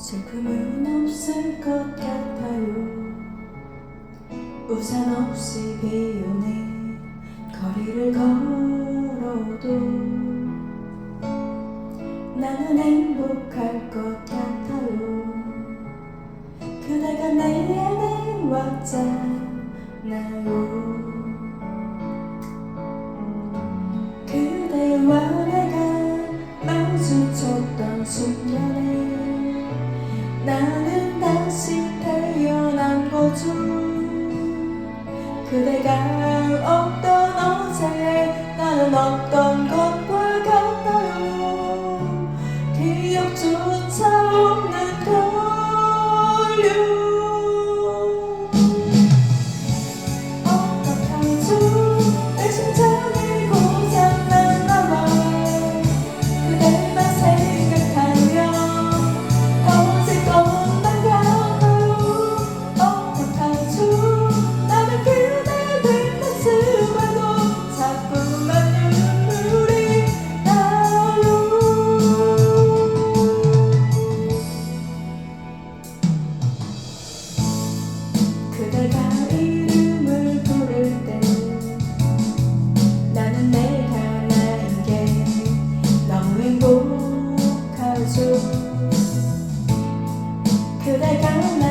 슬픔은 없을 것 같아요. 우산 없이 비 오는 거리를 걸어도 나는 행복할 것 같아요. 그대가 내내 왔잖아요. 나는 다시 태어난 거죠. 그대가 없던 I'm come back.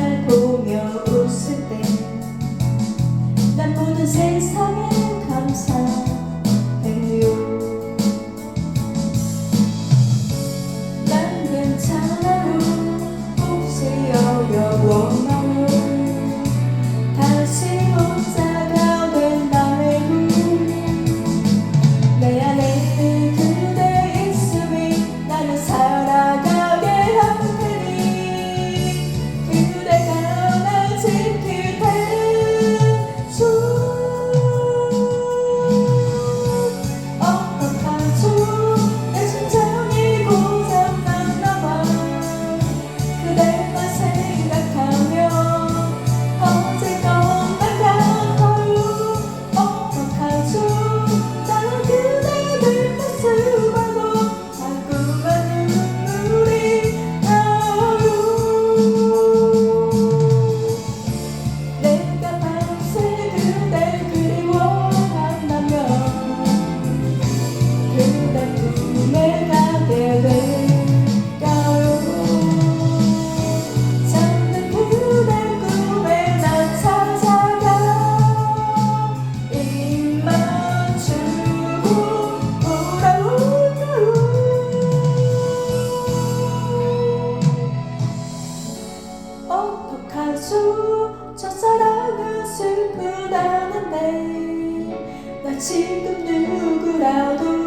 첫사랑은 슬프다는데 나 지금 누구라도